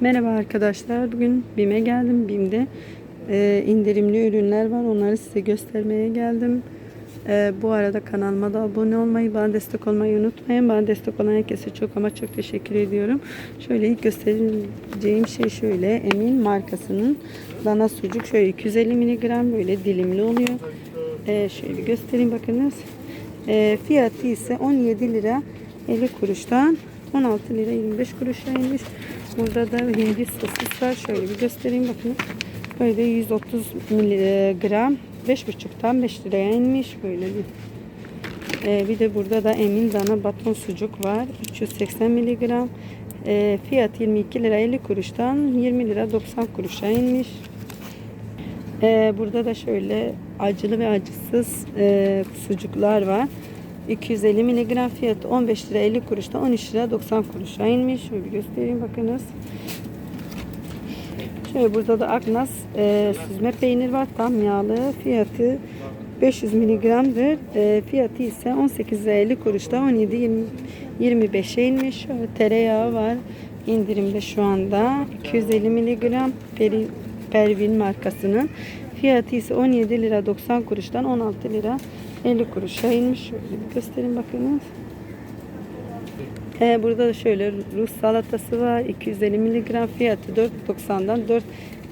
Merhaba arkadaşlar. Bugün BİM'e geldim. BİM'de e, indirimli ürünler var. Onları size göstermeye geldim. E, bu arada kanalıma da abone olmayı, bana destek olmayı unutmayın. Bana destek olan herkese çok ama çok teşekkür ediyorum. Şöyle ilk göstereceğim şey şöyle. Emin markasının dana sucuk. Şöyle 250 mg böyle dilimli oluyor. E, şöyle göstereyim bakınız. E, fiyatı ise 17 lira 50 kuruştan 16 lira 25 kuruşa inmiş. Burada da hindi sosis var. Şöyle bir göstereyim bakın. Böyle 130 miligram 5,5'tan 5 liraya inmiş. Böyle bir. Ee, bir de burada da Emin Dana baton sucuk var. 380 miligram. Ee, fiyat 22 lira 50 kuruştan 20 lira 90 kuruşa inmiş. Ee, burada da şöyle acılı ve acısız e, sucuklar var. 250 miligram fiyatı 15 lira 50 kuruştan 13 lira 90 kuruşa inmiş. Şöyle bir göstereyim bakınız. Şöyle burada da Aknas e, süzme peynir var. Tam yağlı. Fiyatı 500 miligramdır. E, fiyatı ise 18 lira 50 kuruştan 17 20, 25'e inmiş. Şöyle tereyağı var. indirimde şu anda. 250 miligram peri, Pervin markasının. Fiyatı ise 17 lira 90 kuruştan 16 lira 50 kuruşa inmiş. Şöyle bir göstereyim bakınız. Ee, burada da şöyle Rus salatası var. 250 miligram fiyatı 4.90'dan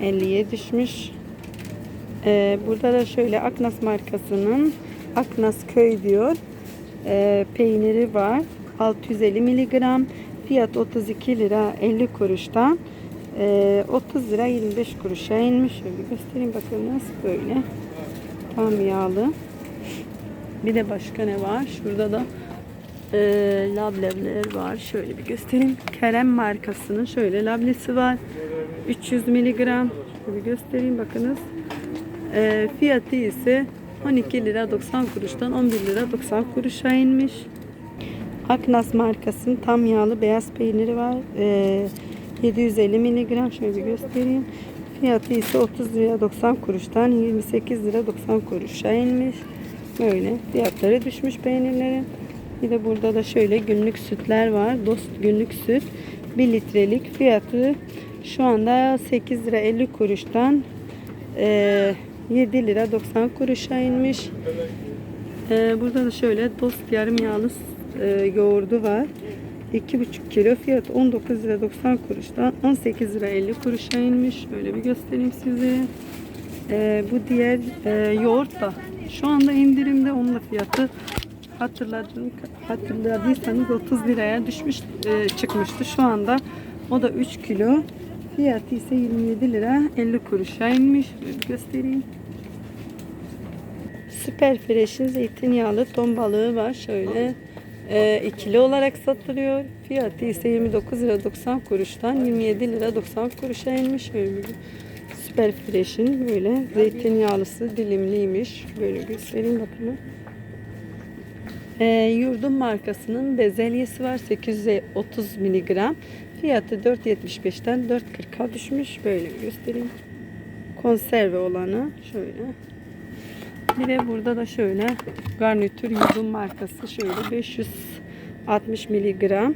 4.50'ye düşmüş. Ee, burada da şöyle Aknas markasının Aknas Köy diyor. Ee, peyniri var. 650 miligram. Fiyat 32 lira 50 kuruştan e, 30 lira 25 kuruşa inmiş. Şöyle göstereyim bakınız böyle. Tam yağlı. Bir de başka ne var? Şurada da e, lableler var. Şöyle bir göstereyim. Kerem markasının şöyle lablesi var. 300 miligram. Şöyle bir göstereyim bakınız. E, fiyatı ise 12 lira 90 kuruştan 11 lira 90 kuruşa inmiş. Aknas markasının tam yağlı beyaz peyniri var. E, 750 miligram şöyle bir göstereyim. Fiyatı ise 30 lira 90 kuruştan 28 lira 90 kuruşa inmiş. Böyle fiyatları düşmüş peynirlerin. Bir de burada da şöyle günlük sütler var. Dost günlük süt 1 litrelik fiyatı şu anda 8 lira 50 kuruştan e, 7 lira 90 kuruşa inmiş. E, burada da şöyle dost yarım yağlı e, yoğurdu var. 2,5 kilo fiyat 19 lira 90 kuruştan 18 lira 50 kuruşa inmiş. Böyle bir göstereyim size. Ee, bu diğer e, yoğurt da şu anda indirimde onun da fiyatı hatırladım hatırladıysanız 30 liraya düşmüş e, çıkmıştı. Şu anda o da 3 kilo. Fiyatı ise 27 lira 50 kuruşa inmiş. Böyle bir göstereyim. Süper Fresh'in zeytinyağlı ton balığı var. Şöyle e, ikili olarak satılıyor. Fiyatı ise 29 lira 90 kuruştan 27 lira 90 kuruşa inmiş. Bir Süper Fresh'in böyle zeytinyağlısı dilimliymiş. Böyle göstereyim bakın. E, Yurdum markasının bezelyesi var. 830 miligram. Fiyatı 4.75'ten 4.40'a düşmüş. Böyle göstereyim. Konserve olanı şöyle. Bir de burada da şöyle garnitür yudum markası şöyle 560 miligram.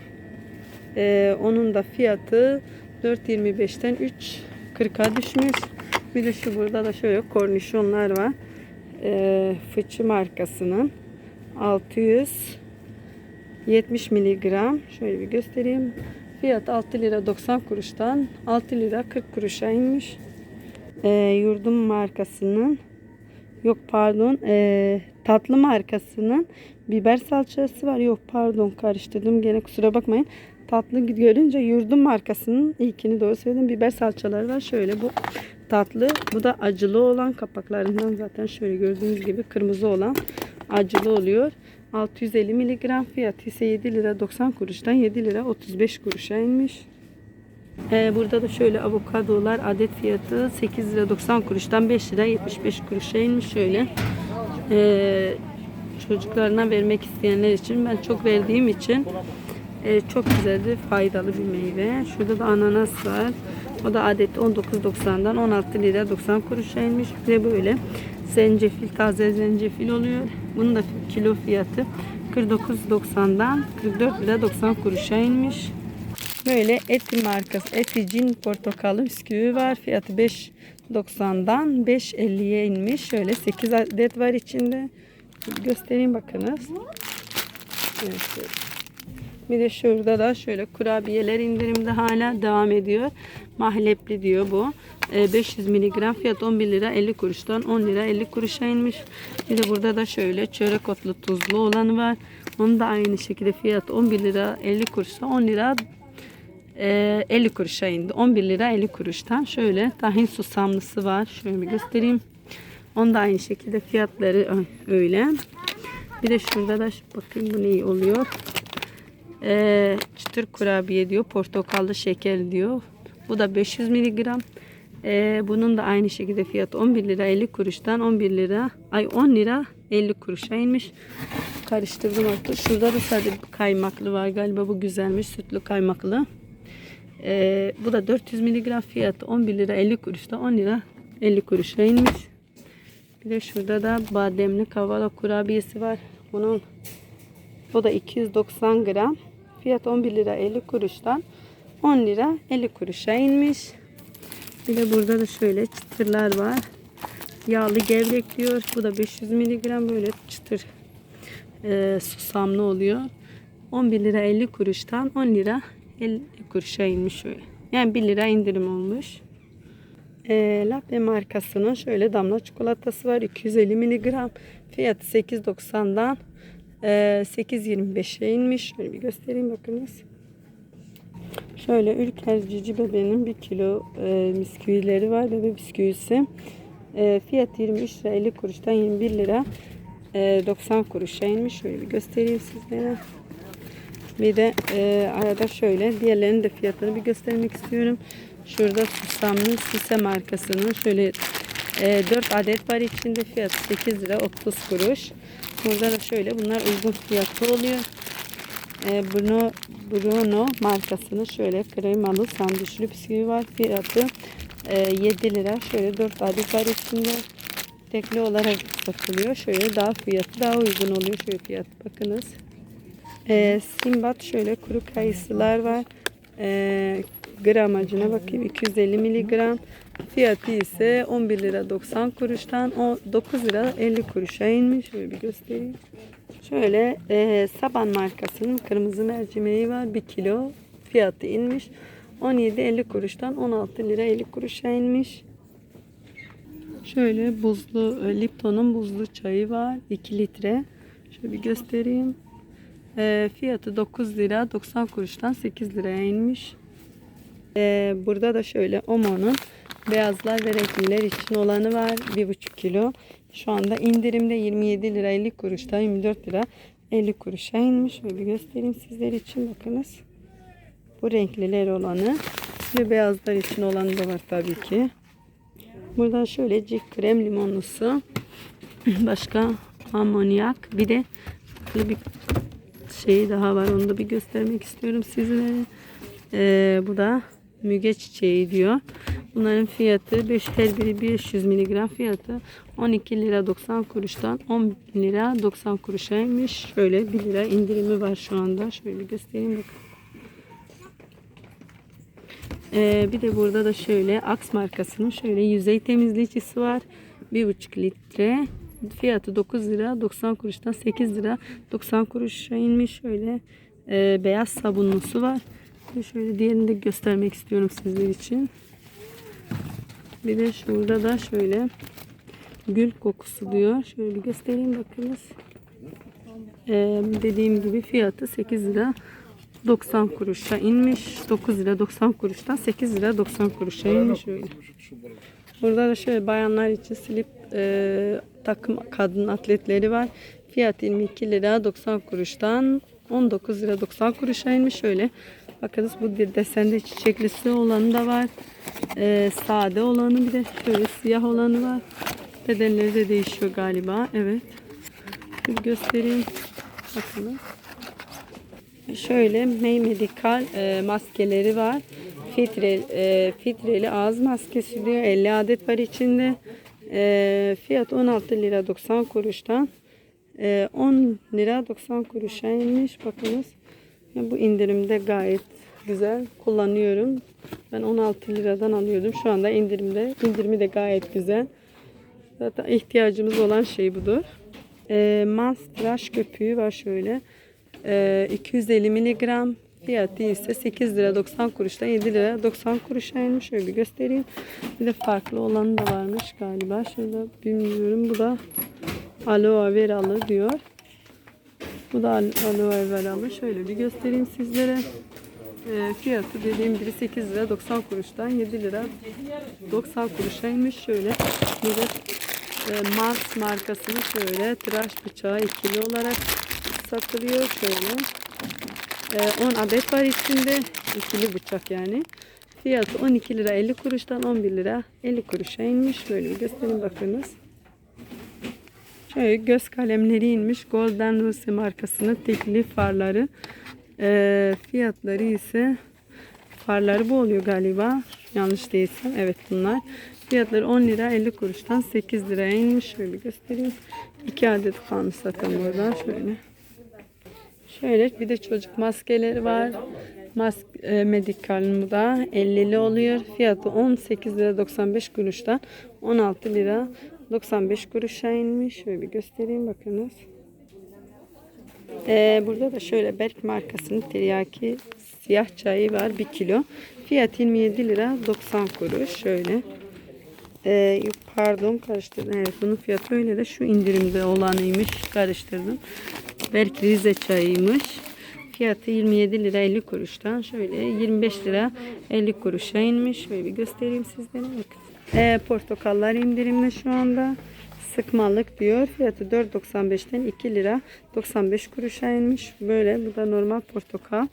Ee, onun da fiyatı 4.25'ten 3.40'a düşmüş. Bir de şu burada da şöyle kornişonlar var. Ee, fıçı markasının 670 miligram. Şöyle bir göstereyim. Fiyat 6 lira 90 kuruştan 6 lira 40 kuruşa inmiş. Ee, yurdum markasının Yok pardon. E, tatlı markasının biber salçası var. Yok pardon karıştırdım. Gene kusura bakmayın. Tatlı görünce yurdum markasının ilkini doğru söyledim. Biber salçaları var. Şöyle bu tatlı. Bu da acılı olan kapaklarından zaten şöyle gördüğünüz gibi kırmızı olan acılı oluyor. 650 miligram fiyatı ise 7 lira 90 kuruştan 7 lira 35 kuruşa inmiş. Ee, burada da şöyle avokadolar adet fiyatı 8 lira 90 kuruştan 5 lira 75 kuruşa inmiş şöyle. Ee, çocuklarına vermek isteyenler için ben çok verdiğim için e, çok güzeldi faydalı bir meyve. Şurada da ananas var. O da adet 19.90'dan 16 lira 90 kuruşa inmiş. Bir de böyle zencefil taze zencefil oluyor. Bunun da kilo fiyatı 49.90'dan 44 lira 90 kuruşa inmiş. Böyle Eti markası Eti cin portakallı bisküvi var. Fiyatı 5.90'dan 5.50'ye inmiş. Şöyle 8 adet var içinde. Göstereyim bakınız. Evet. Bir de şurada da şöyle kurabiyeler indirimde hala devam ediyor. Mahlepli diyor bu. Ee, 500 miligram fiyat 11 lira 50 kuruştan 10 lira 50 kuruşa inmiş. Bir de burada da şöyle çörek otlu tuzlu olanı var. Onun da aynı şekilde fiyat 11 lira 50 kuruşta 10 lira e, 50 kuruşa indi. 11 lira 50 kuruştan. Şöyle tahin susamlısı var. Şöyle bir göstereyim. Onun da aynı şekilde fiyatları öyle. Bir de şurada da bakayım bu ne oluyor. Ee, çıtır kurabiye diyor. Portakallı şeker diyor. Bu da 500 miligram. Ee, bunun da aynı şekilde fiyatı 11 lira 50 kuruştan 11 lira ay 10 lira 50 kuruşa inmiş. Karıştırdım artık. Şurada da sadece kaymaklı var galiba bu güzelmiş sütlü kaymaklı. Ee, bu da 400 miligram fiyatı 11 lira 50 kuruşta 10 lira 50 kuruşa inmiş. Bir de şurada da bademli kavala kurabiyesi var. Bunun o da 290 gram. Fiyat 11 lira 50 kuruştan 10 lira 50 kuruşa inmiş. Bir de burada da şöyle çıtırlar var. Yağlı gevrek diyor. Bu da 500 miligram böyle çıtır e, susamlı oluyor. 11 lira 50 kuruştan 10 lira 50 kuruşa inmiş şöyle. Yani 1 lira indirim olmuş. E, Latte markasının şöyle damla çikolatası var. 250 miligram. Fiyatı 8.90'dan e, 8.25'e inmiş. Şöyle bir göstereyim bakınız. Şöyle Ülker Cici Bebe'nin 1 kilo e, bisküvileri var. Bebe bisküvisi. E, fiyat 23 lira 50 kuruştan 21 lira e, 90 kuruşa inmiş. Şöyle bir göstereyim sizlere. Bir de e, arada şöyle diğerlerinin de fiyatını bir göstermek istiyorum. Şurada susamlı Sise markasının şöyle e, 4 adet var içinde fiyatı 8 lira 30 kuruş. Burada da şöyle bunlar uygun fiyatlı oluyor. E, Bruno, Bruno markasının şöyle kremalı sandviçli bisküvi var. Fiyatı e, 7 lira. Şöyle 4 adet var içinde. Tekli olarak satılıyor. Şöyle daha fiyatı daha uygun oluyor. Şöyle fiyat bakınız. E, Simbat şöyle kuru kayısılar var. E, gramajına bakayım 250 miligram. Fiyatı ise 11 lira 90 kuruştan o 9 lira 50 kuruşa inmiş. Şöyle bir göstereyim. Şöyle e, Saban markasının kırmızı mercimeği var. 1 kilo fiyatı inmiş. 17.50 kuruştan 16 lira 50 kuruşa inmiş. Şöyle buzlu e, Lipton'un buzlu çayı var. 2 litre. Şöyle bir göstereyim. E, fiyatı 9 lira 90 kuruştan 8 liraya inmiş. E, burada da şöyle Omo'nun beyazlar ve renkliler için olanı var. 1,5 kilo. Şu anda indirimde 27 lira 50 kuruştan 24 lira 50 kuruşa inmiş. Şöyle bir göstereyim sizler için bakınız. Bu renkliler olanı ve beyazlar için olanı da var tabii ki. Burada şöyle cik krem limonlusu. Başka amonyak. Bir de bir şey daha var. Onu da bir göstermek istiyorum sizlere. Ee, bu da müge çiçeği diyor. Bunların fiyatı 5 her biri 500 miligram fiyatı 12 lira 90 kuruştan 10 lira 90 kuruşaymış. Şöyle 1 lira indirimi var şu anda. Şöyle göstereyim bakın. Ee, bir de burada da şöyle Axe markasının şöyle yüzey temizleyicisi var. 1,5 litre. Fiyatı 9 lira 90 kuruştan 8 lira 90 kuruşa inmiş. Şöyle e, beyaz sabunlusu var. Ve şöyle diğerini de göstermek istiyorum sizler için. Bir de şurada da şöyle gül kokusu diyor. Şöyle bir göstereyim bakınız. Ee, dediğim gibi fiyatı 8 lira 90 kuruşa inmiş. 9 lira 90 kuruştan 8 lira 90 kuruşa inmiş öyle. Burada da şöyle bayanlar için slip e, takım kadın atletleri var. Fiyat 22 lira 90 kuruştan 19 lira 90 kuruşa inmiş şöyle. Bakınız bu de- desende çiçeklisi olanı da var. E, sade olanı bir de şöyle siyah olanı var. Bedenleri de değişiyor galiba. Evet. Bir göstereyim. Bakın. Şöyle May Medical e, maskeleri var. Fitre, e, fitreli ağız maskesi diyor. 50 adet var içinde. E, fiyat 16 lira 90 kuruştan e, 10 lira 90 kuruşa inmiş. Bakınız. Bu indirimde gayet güzel. Kullanıyorum. Ben 16 liradan alıyordum. Şu anda indirimde. İndirimi de gayet güzel. Zaten ihtiyacımız olan şey budur. E, Mans tıraş köpüğü var şöyle. E, 250 miligram. Fiyatı ise 8 lira 90 kuruştan 7 lira 90 kuruşa inmiş. Şöyle bir göstereyim. Bir de farklı olanı da varmış galiba. Şurada bilmiyorum. Bu da aloe veralı diyor. Bu da al- aloe veralı. Şöyle bir göstereyim sizlere. E, fiyatı dediğim gibi 8 lira 90 kuruştan 7 lira 90 kuruşa inmiş. Şöyle bir de e, Mars markasının şöyle tıraş bıçağı ikili olarak satılıyor. Şöyle. E, 10 adet var içinde. ikili bıçak yani. Fiyatı 12 lira 50 kuruştan 11 lira 50 kuruşa inmiş. Böyle bir göstereyim bakınız. Şöyle göz kalemleri inmiş. Golden Rose markasının tekli farları. E, fiyatları ise farları bu oluyor galiba. Yanlış değilsem. Evet bunlar. Fiyatları 10 lira 50 kuruştan 8 liraya inmiş. Şöyle göstereyim. 2 adet kalmış zaten burada. Şöyle. Şöyle bir de çocuk maskeleri var. Mask e, Medical bu da 50'li oluyor. Fiyatı 18 lira 95 kuruştan 16 lira 95 kuruşa inmiş. Şöyle bir göstereyim bakınız. Ee, burada da şöyle Berk markasının teriyaki siyah çayı var 1 kilo. Fiyat 27 lira 90 kuruş. Şöyle. Ee, pardon karıştırdım. Evet bunun fiyatı öyle de şu indirimde olanıymış. Karıştırdım. Berk Rize çayıymış. Fiyatı 27 lira 50 kuruştan şöyle 25 lira 50 kuruşa inmiş. Şöyle bir göstereyim sizlere. Ee, portakallar indirimde şu anda. Sıkmalık diyor. Fiyatı 4.95'ten 2 lira 95 kuruşa inmiş. Böyle bu da normal portakal.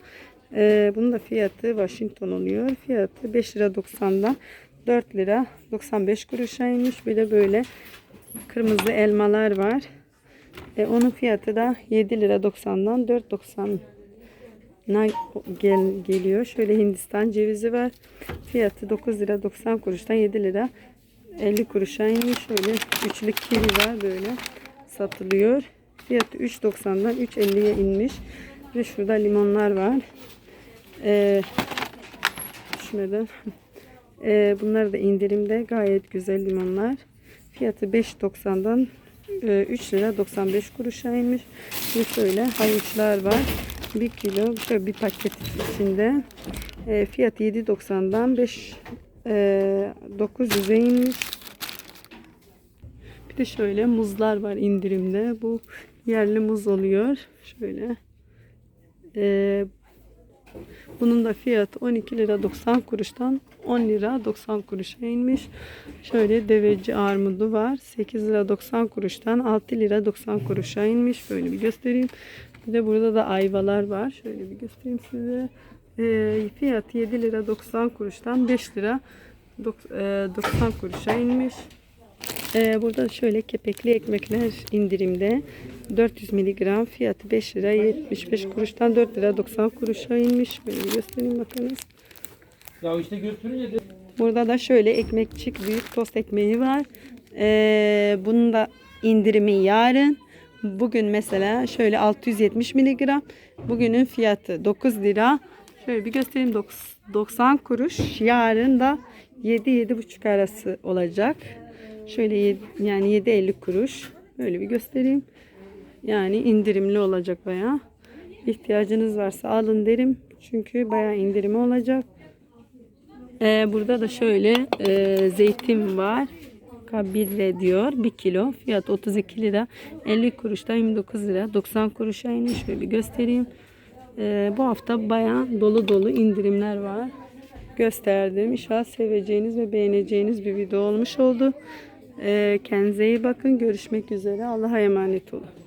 Ee, bunun da fiyatı Washington oluyor. Fiyatı 5 lira 90'dan 4 lira 95 kuruşa inmiş. Bir de böyle kırmızı elmalar var. E, onun fiyatı da 7 lira 90'dan 4.90 na gel, geliyor. Şöyle Hindistan cevizi var. Fiyatı 9 lira 90 kuruştan 7 lira 50 kuruşa inmiş. Şöyle üçlü kivi var böyle satılıyor. Fiyatı 3.90'dan 3.50'ye inmiş. Ve şurada limonlar var. Ee, düşmeden. Ee, bunlar da indirimde. Gayet güzel limonlar. Fiyatı 5.90'dan e, 3 lira 95 kuruşa inmiş. Ve şöyle havuçlar var. 1 kilo şöyle bir paket içinde. E, fiyatı 7.90'dan 5 e, 900'e inmiş. Bir de şöyle muzlar var indirimde. Bu yerli muz oluyor. Şöyle. E, bunun da fiyatı 12 lira 90 kuruştan 10 lira 90 kuruşa inmiş. Şöyle deveci armudu var. 8 lira 90 kuruştan 6 lira 90 kuruşa inmiş. Böyle bir göstereyim. Bir de burada da ayvalar var. Şöyle bir göstereyim size. E, fiyatı 7 lira 90 kuruştan 5 lira dok- e, 90 kuruşa inmiş. Ee, burada şöyle kepekli ekmekler indirimde. 400 miligram fiyatı 5 lira 75 kuruştan 4 lira 90 kuruşa inmiş. Böyle göstereyim bakınız. Ya işte götürünce de Burada da şöyle ekmekçik büyük tost ekmeği var. Ee, bunun da indirimi yarın. Bugün mesela şöyle 670 miligram. Bugünün fiyatı 9 lira. Şöyle bir göstereyim Dok- 90 kuruş. Yarın da 7-7,5 arası olacak. Şöyle yedi- yani 7.50 kuruş. Böyle bir göstereyim. Yani indirimli olacak bayağı. İhtiyacınız varsa alın derim. Çünkü bayağı indirimi olacak. Ee, burada da şöyle e, zeytin var. Kabile diyor. 1 kilo. Fiyat 32 lira. 50 kuruştan 29 lira. 90 kuruşa inmiş. Şöyle bir göstereyim. Ee, bu hafta bayağı dolu dolu indirimler var. Gösterdim. İnşallah seveceğiniz ve beğeneceğiniz bir video olmuş oldu. Ee, kendinize iyi bakın. Görüşmek üzere. Allah'a emanet olun.